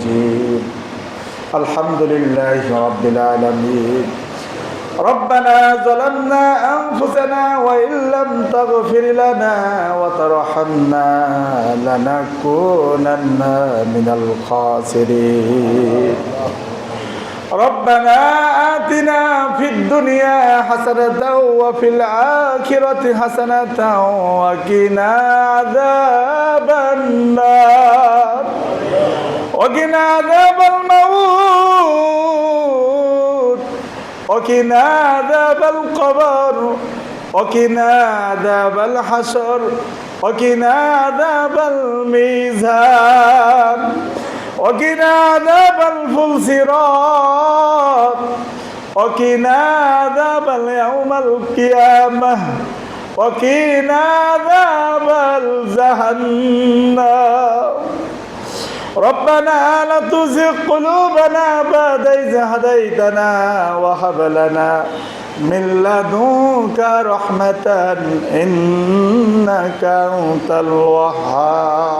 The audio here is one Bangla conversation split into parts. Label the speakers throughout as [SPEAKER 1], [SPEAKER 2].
[SPEAKER 1] الرجيم الحمد لله رب العالمين ربنا ظلمنا أنفسنا وإن لم تغفر لنا وترحمنا لنكونن من الخاسرين ربنا آتنا في الدنيا حسنة وفي الآخرة حسنة وقنا عذاب النار وقنا عذاب الموت. وقنا عذاب القبر. وقنا عذاب الحشر. وقنا عذاب الميزان. وقنا عذاب الفلسرات وقنا عذاب اليوم القيامة. وقنا عذاب الجهنم. ربنا لا تزغ قلوبنا بعد إذ هديتنا وهب لنا من لدنك رحمة إنك أنت الوهاب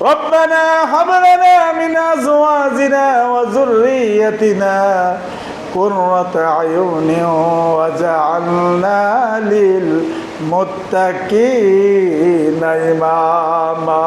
[SPEAKER 1] ربنا هب لنا من أزواجنا وذريتنا قرة أعين وجعلنا للمتقين إماما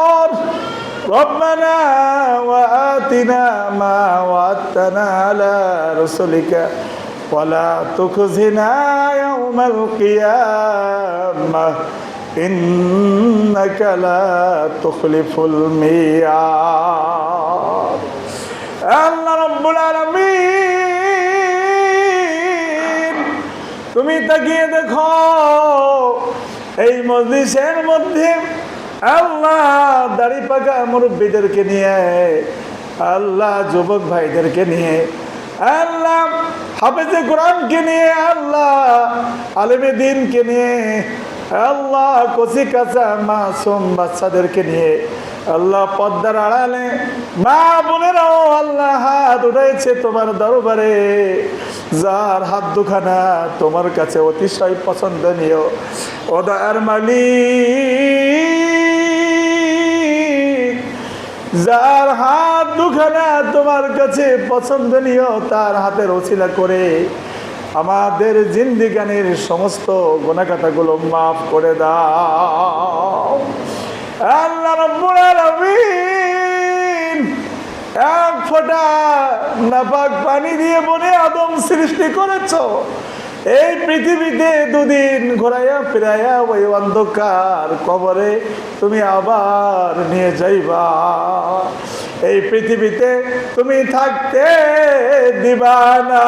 [SPEAKER 1] ربنا وآتنا ما وعدتنا على رسلك ولا تخزنا يوم القيامة إنك لا تخلف الميعاد আল্লাহ রব্বুল আলামিন তুমি তাকিয়ে দেখো এই মজলিসের মধ্যে আল্লাহ দাড়ি পাকা মুরব্বীদেরকে নিয়ে, আল্লাহ যুবক ভাইদেরকে নিয়ে, আল্লাহ হাফেজে কোরআনকে নিয়ে, আল্লাহ আলেমে দিনকে নিয়ে, আল্লাহ কচি কাঁচা মাসুম বাচ্চাদেরকে নিয়ে, আল্লাহ পদ্মার আড়ালে মা বোনেরাও আল্লাহ হাত উঠাইছে তোমার দরবারে। যার হাত দুখানা তোমার কাছে অতিশয় পছন্দনীয়। ওদার মালিক যার হাত দুখানা তোমার কাছে পছন্দনীয়, তার হাতের ওসিলা করে আমাদের জিন্দিগানের সমস্ত গোনাকাটাগুলো মাফ করে দাও। এক ফোঁটা নাপাক পানি দিয়ে বনে আদম সৃষ্টি করেছ। এই পৃথিবীতে দুদিন ঘোরাইয়া ফিরাইয়া ওই অন্ধকার কবরে তুমি আবার নিয়ে যাইবা। এই পৃথিবীতে তুমি থাকতে দিবা না।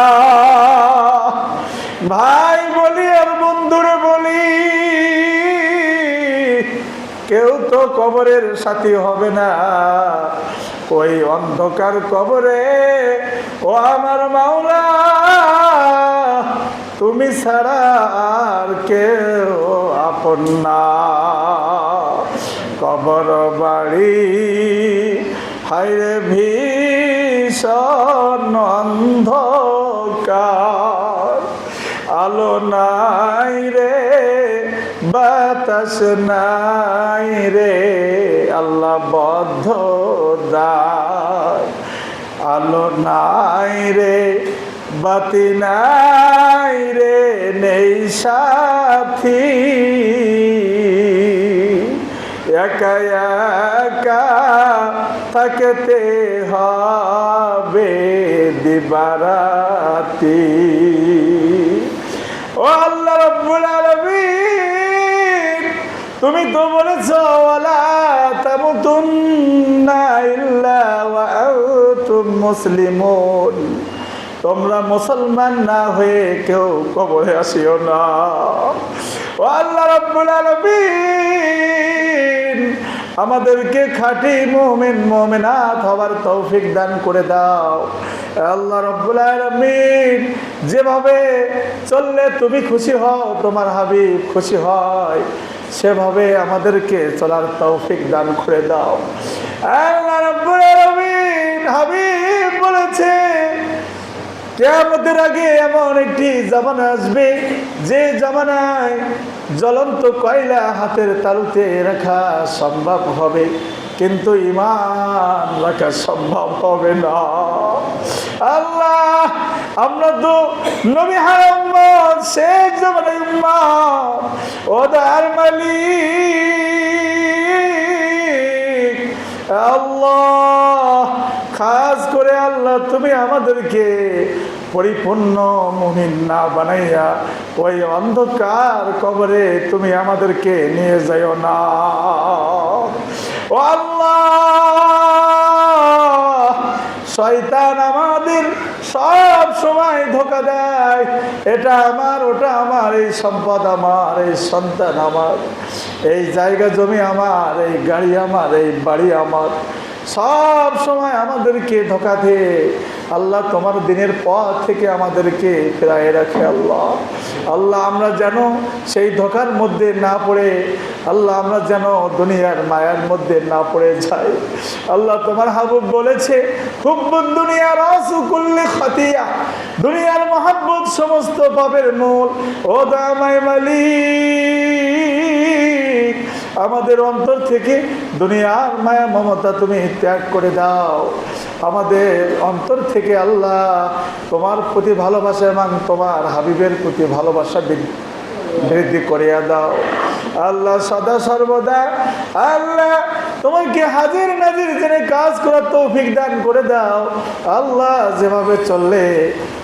[SPEAKER 1] ভাই বলি আর বন্ধুরে বলি, কেউ তো কবরের সাথী হবে না। ওই অন্ধকার কবরে ও আমার মাওলা তুমি ছাড়া আর কেউ আপন না। কবর বাড়ি হাইরে ভীষণ অন্ধকার। আলো নাই রে, বাতাস নাই রে, আল্লাহ বদ্ধ আলো নাই রে বাতি নাই রে, নেই সাথী। একা একা থাকতে হবে দিবারাতি। ও আল্লাহ রব্বুল আলামিন, তুমি তো বলেছ, ওয়ালা তামুতুন্না ইল্লা ওয়া আনতুম মুসলিমুন। তোমরা মুসলমান না হয়ে কেউ কবরে আসিও না। ও আল্লাহ রব্বুল আলামিন, আমাদেরকে খাঁটি মোমেন, মোমেনাত হওয়ার তৌফিক দান করে দাও। আল্লাহ রব্বুল আলামিন, যেভাবে চললে তুমি খুশি হও, তোমার হাবিব খুশি হয়, সেভাবে আমাদেরকে চলার তৌফিক দান করে দাও। আল্লাহ রব্বুল আলামিন, হাবিব বলেছে কেয়ামতের আগে এমন একটি জামানা আসবে, যে জামানায় জ্বলন্ত কয়লা হাতের তালুতে রাখা সম্ভব হবে, কিন্তু ইমান রাখা সম্ভব হবে না। আল্লাহ, আমরা তো নবী হাম্মদ শেখ জামানায় উম্মত। ও দার মালিক তুমি আমাদেরকে পরিপূর্ণ মুমিন না বানাইয়া ওই অন্ধকার কবরে তুমি আমাদেরকে নিয়ে যাইও না। ও শয়তান আমাদের সব সময় ধোকা দেয়। এটা আমার, ওটা আমার, এই সম্পদ আমার, এই সন্তান আমার, এই জায়গা জমি আমার, এই গাড়ি আমার, এই বাড়ি আমার। সব সময় আমাদেরকে দিয়ে আল্লাহ তোমার দিনের পর থেকে আমাদেরকে ফেরায় রাখে, আল্লাহ। আল্লাহ, আমরা যেন সেই ধোকার মধ্যে না পড়ে, আল্লাহ, আমরা যেন দুনিয়ার মায়ার মধ্যে না পড়ে যাই। আল্লাহ, তোমার হাবুব বলেছে খুব দুনিয়ার অসুকুল্লে খতিয়া। দুনিয়ার মহাব্বত সমস্ত পাপের মূল। ও দামাই মালিক, আমাদের অন্তর থেকে দুনিয়ার মায়া, মমতা তুমি ত্যাগ করে দাও। আমাদের অন্তর থেকে আল্লাহ তোমার প্রতি ভালোবাসা এবং তোমার হাবিবের প্রতি ভালোবাসা বৃদ্ধি করিয়া দাও। আল্লাহ সদা সর্বদা, আল্লাহ তোমাকে হাজির নাজির জেনে কাজ করার তৌফিক দান করে দাও। আল্লাহ যেভাবে চললে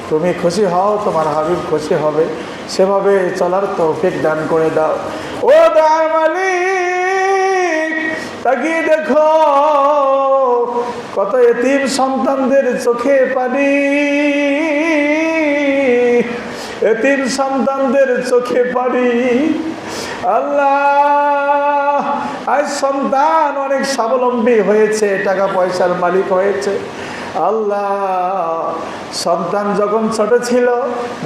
[SPEAKER 1] তুমি খুশি হও, তোমার হাবিব খুশি হবে। সেভাবে চলার তৌফিক দান করে দাও। ও দার মালিক তাকিয়ে দেখো, কত এতিম সন্তানদের চোখে পানি। এতিম সন্তানদের চোখে পানি। আল্লাহ, আজ সন্তান অনেক স্বাবলম্বী হয়েছে, টাকা পয়সার মালিক হয়েছে। আল্লাহ সন্তান যখন ছোট ছিল,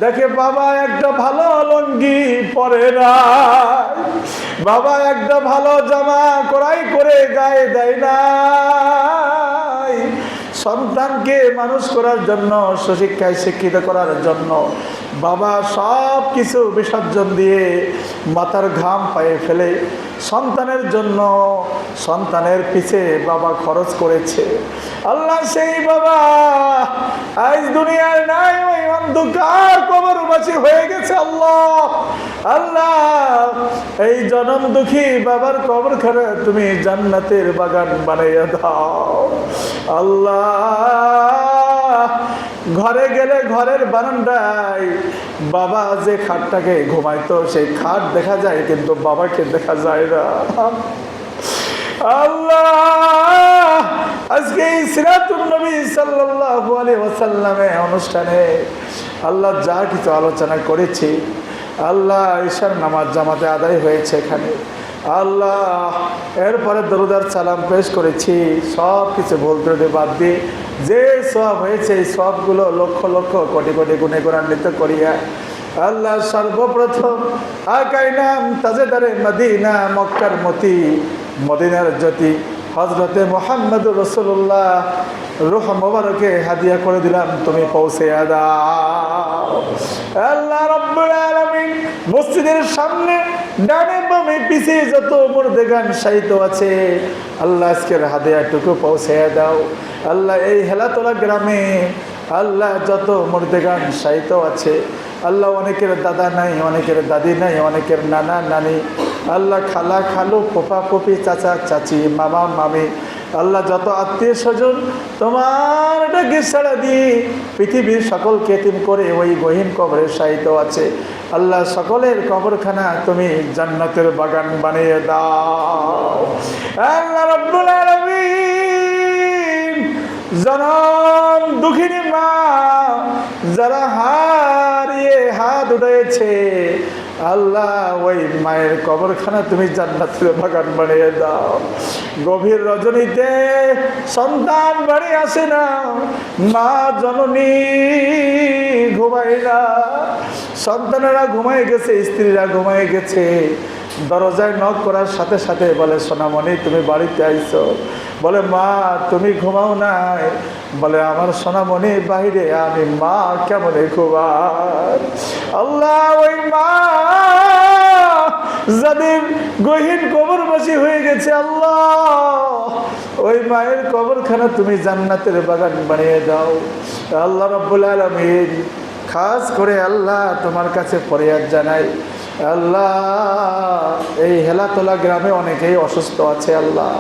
[SPEAKER 1] দেখে বাবা একটা ভালো লঙ্গি পরে না বাবা একটা ভালো জামা করাই করে গায়ে দেয় না সন্তানকে মানুষ করার জন্য, সুশিক্ষায় শিক্ষিত করার জন্য বাবা সব কিছু বিসর্জন দিয়ে মাথার ঘাম পায়ে ফেলে সন্তানের জন্য সন্তানের পিছে বাবা খরচ করেছে। আল্লাহ সেই বাবা, আজ দুনিয়ার নাই, ওই অন্ধকার কবরবাসী হয়ে গেছে আল্লাহ। আল্লাহ, এই জনম দুঃখী বাবার কবর খানে তুমি জান্নাতের বাগান বানাইয়া দাও। আল্লাহ ঘরে গেলে ঘরের বারান্দায়। বাবা যে খাটটাকে ঘুমাইতো, সেই খাট দেখা যায়, কিন্তু বাবাকে দেখা যায় না। আল্লাহ! আজকে এই সিরাতুল নবী সাল্লাল্লাহু আলাইহি ওয়াসাল্লামে অনুষ্ঠানে আল্লাহ যা কিছু আলোচনা করেছি, আল্লাহ ঈশার নামাজ জামাতে আদায় হয়েছে এখানে। আল্লাহ, এরপরে দরুদার সালাম পেশ করেছি, সব কিছু বলতে বাদ দিয়ে যে সব হয়েছে, এই সবগুলো লক্ষ লক্ষ কোটি কোটি গুণে গুণান্বিত করিয়া আল্লাহ সর্বপ্রথম আকাই নাম তাজেদারে মদিনা, মক্কার মতি, মদিনার জ্যোতি। হজরতে মোহাম্মদ রসুল্লাহ রুহ মোবারকে হাদিয়া করে দিলাম, তুমি পৌঁছে আল্লাহ মসজিদের সামনে যত সাহিত্য আছে হাদিয়াটুকু দাও। আল্লাহ এই হেলাতলা গ্রামে আল্লাহ যত সাহিত্য আছে, আল্লাহ অনেকের দাদা নাই, অনেকের দাদি নাই, অনেকের নানা নানি আল্লাহ খালা খালু পোপা পপি চাচা চাচি, মামা মামি। আল্লাহ যত আত্মীয় স্বজন, তোমার ডাকে সাড়া দিয়ে পৃথিবীর সকল কেতিম করে ওই গহীন কবরের সাহিত্য আছে। আল্লাহ সকলের কবরখানা তুমি জান্নাতের বাগান বানিয়ে দাও। আল্লাহ রব্বুল জনম দুঃখিনী মা, যারা হারিয়ে হাত উঠেছে আল্লাহ, ওই মায়ের কবরখানা তুমি জান্নাতের বাগান বানিয়ে দাও। গভীর রজনীতে সন্তান বাড়ি আসে না, মা জননী ঘুমায় না। সন্তানেরা ঘুমায় গেছে, স্ত্রীরা ঘুমায় গেছে। দরজায় নক করার সাথে সাথে বলে, সোনামণি, তুমি বাড়িতে আইছো। বলে, মা, তুমি ঘুমাও নাই। বলে, আমার সোনামণি বাইরে আমি মা কেমনে ঘুমাই? আল্লাহ, ওই মা যাদের গহীন কবর কবরবাসী হয়ে গেছে, আল্লাহ। ওই মায়ের কবরখানা তুমি জান্নাতের বাগান বানিয়ে দাও। আল্লাহ রব্বুল আলমিন খাস করে আল্লাহ তোমার কাছে ফরিয়াদ জানাই আল্লাহ, এই হেলাতলা গ্রামে অনেকেই অসুস্থ আছে, আল্লাহ।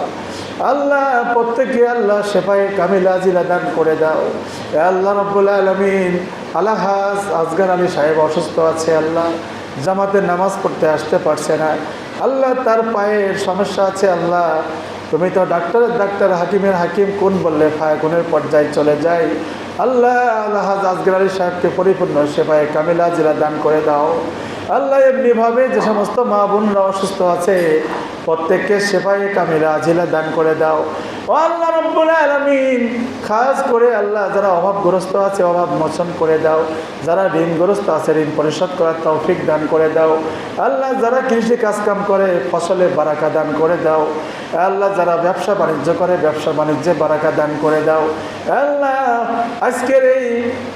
[SPEAKER 1] আল্লাহ প্রত্যেকে আল্লাহ সেপাই কামিলা জিলা দান করে দাও। আল্লাহ রব্বুল আলমিন, আলাহাজ, আজগার আলী সাহেব অসুস্থ আছে, আল্লাহ। জামাতে নামাজ পড়তে আসতে পারছে না। আল্লাহ, তার পায়ের সমস্যা আছে, আল্লাহ। তুমি তো ডাক্তারের ডাক্তার, হাকিমের হাকিম, কোন বললে ফায়াকুনের পর্যায়ে চলে যায়? আল্লাহ আল্লাহ আজগর আলী সাহেবকে পরিপূর্ণ সেবায় কামিলা জিলা দান করে দাও। আল্লাহ এমনিভাবে যে সমস্ত মা বোনরা অসুস্থ আছে, প্রত্যেককে সেফাই কামিলা জেলা দান করে দাও। ও আল্লাহ রব্বুল খাস করে আল্লাহ যারা অভাবগ্রস্ত আছে, অভাব মোচন করে দাও। যারা ঋণগ্রস্ত আছে, ঋণ পরিশোধ করার তৌফিক দান করে দাও। আল্লাহ যারা কৃষি কাজকাম করে ফসলে বারাকা দান করে দাও। আল্লাহ যারা ব্যবসা বাণিজ্য করে, ব্যবসা বাণিজ্যে বারাকা দান করে দাও। আল্লাহ, আজকের এই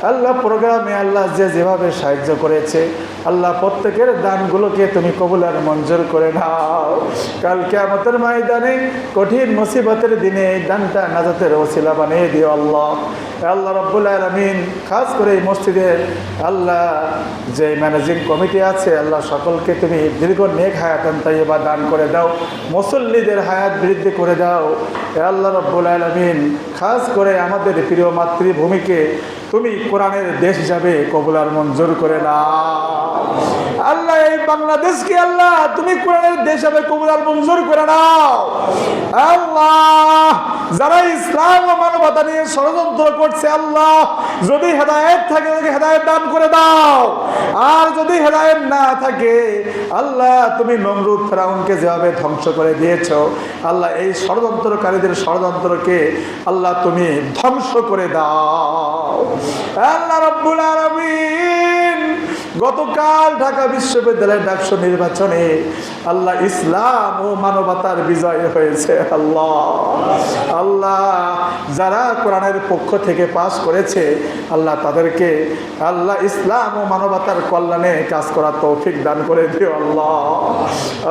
[SPEAKER 1] আল্লাহ প্রোগ্রামে আল্লাহ যে যেভাবে সাহায্য করেছে, আল্লাহ প্রত্যেকের দানগুলোকে তুমি কবুল আর মঞ্জুর করে নাও। কালকে আমাদের ময়দানে কঠিন মুসিবতের দিনে এই দানটা নাজাতের ওসিলা বানিয়ে দিও আল্লাহ। আল্লাহ রব্বুল আলমিন, খাস করে এই মসজিদের আল্লাহ যে ম্যানেজিং কমিটি আছে, আল্লাহ সকলকে তুমি দীর্ঘ নেক হায়াতান তাইবা দান করে দাও, মুসল্লিদের হায়াত বৃদ্ধি করে দাও। আল্লাহ রব্বুল আলমিন, খাস করে আমাদের প্রিয় মাতৃভূমিকে তুমি কোরআনের দেশ হিসাবে কবুলার মঞ্জুর করে না আল্লাহ, এই বাংলাদেশকে আল্লাহ তুমি কোরআনের দেশ হিসাবে কবুলার মঞ্জুর করে নাও। আল্লাহ যারা ইসলাম ও মানবতা নিয়ে ষড়যন্ত্র করছে, আল্লাহ, যদি হেদায়েত থাকে, তাদেরকে হেদায়েত দান করে দাও। আর যদি হেদায়েত না থাকে, আল্লাহ, তুমি নমরুদ ফেরাউনকে যেভাবে ধ্বংস করে দিয়েছ, আল্লাহ, এই ষড়যন্ত্রকারীদের ষড়যন্ত্রকে, আল্লাহ, তুমি ধ্বংস করে দাও। আল্লাহ, রব্বুল আলামিন গতকাল ঢাকা বিশ্ববিদ্যালয়ের ডাকসু নির্বাচনে আল্লাহ ইসলাম ও মানবতার বিজয় হয়েছে। আল্লাহ আল্লাহ, যারা কোরআনের পক্ষ থেকে পাশ করেছে, আল্লাহ তাদেরকে, আল্লাহ ইসলাম ও মানবতার কল্যাণে কাজ করার তৌফিক দান করে দিও আল্লাহ।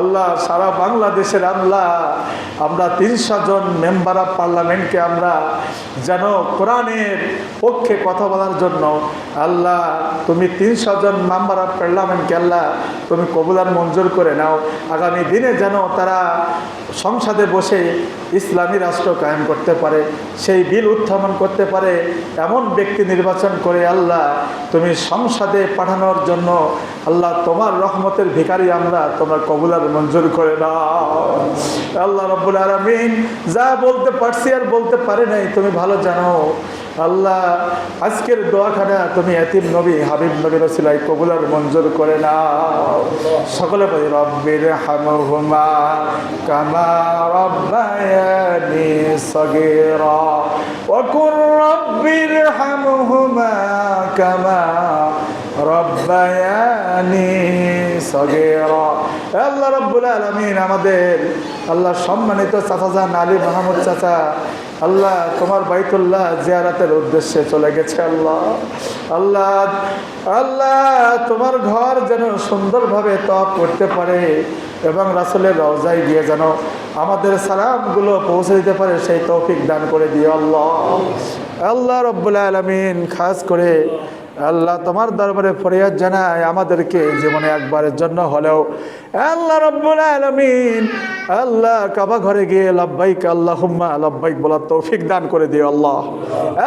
[SPEAKER 1] আল্লাহ, সারা বাংলাদেশের আল্লাহ, আমরা তিনশো জন মেম্বার অফ পার্লামেন্টকে আমরা যেন কোরআনের পক্ষে কথা বলার জন্য, আল্লাহ, তুমি তিনশো জন মেম্বার অফ পার্লামেন্টকে আল্লাহ, তুমি কবুলার মঞ্জুর করে নাও। আগামী দিনে যেন তারা সংসদে বসে ইসলামী রাষ্ট্র কায়েম করতে পারে, সেই বিল উত্থাপন করতে পারে, এমন ব্যক্তি নির্বাচন করে আল্লাহ, তুমি সংসদে পাঠানোর জন্য আল্লাহ, তোমার রহমতের ভিখারি আমরা, তোমার কবুলার মঞ্জুর করে নাও। আল্লাহ রব্বুল আলমিন যা বলতে পারছি আর বলতে পারে নাই, তুমি ভালো জানো। আল্লাহ আজকের দোয়াখানা তুমি এতিম নবী হাবিব নবী রসিলাই কবুলার মঞ্জুর করে নাও সকলে বলি রব্বির হামহুমা কামা রব্বায়ানি সগীরা وقل رب ارحمهما كما রব্বায়ানি সগেরা আল্লাহ রব্বুল আলমিন আমাদের আল্লাহ সম্মানিত চাচা যান আলী মাহমুদ চাচা আল্লাহ, তোমার বাইতুল্লাহ জিয়ারাতের উদ্দেশ্যে চলে গেছে আল্লাহ। আল্লাহ আল্লাহ, তোমার ঘর যেন সুন্দরভাবে তপ করতে পারে এবং রাসুলের রওজায় গিয়ে যেন আমাদের সালামগুলো পৌঁছে দিতে পারে, সেই তৌফিক দান করে দিয়ে আল্লাহ। আল্লাহ রব্বুল আলমিন, খাস করে আল্লাহ তোমার দরবারে ফরিয়াদ জানায় আমাদেরকে জীবনে একবারের জন্য হলেও আল্লাহ রব্বুল আলমিন আল্লাহ কাবা ঘরে গিয়ে লব্বাইক আল্লাহ হুম্মা লব্বাইক বলার তৌফিক দান করে দিও আল্লাহ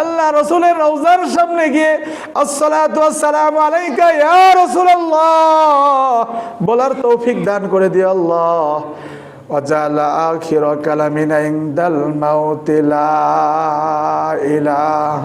[SPEAKER 1] আল্লাহ রসুলের রওজার সামনে গিয়ে আসসালাতু আসসালামু আলাইকা ইয়া রাসূলুল্লাহ বলার তৌফিক দান করে দিও আল্লাহ وجعل آخر كلامنا عند الموت لا إله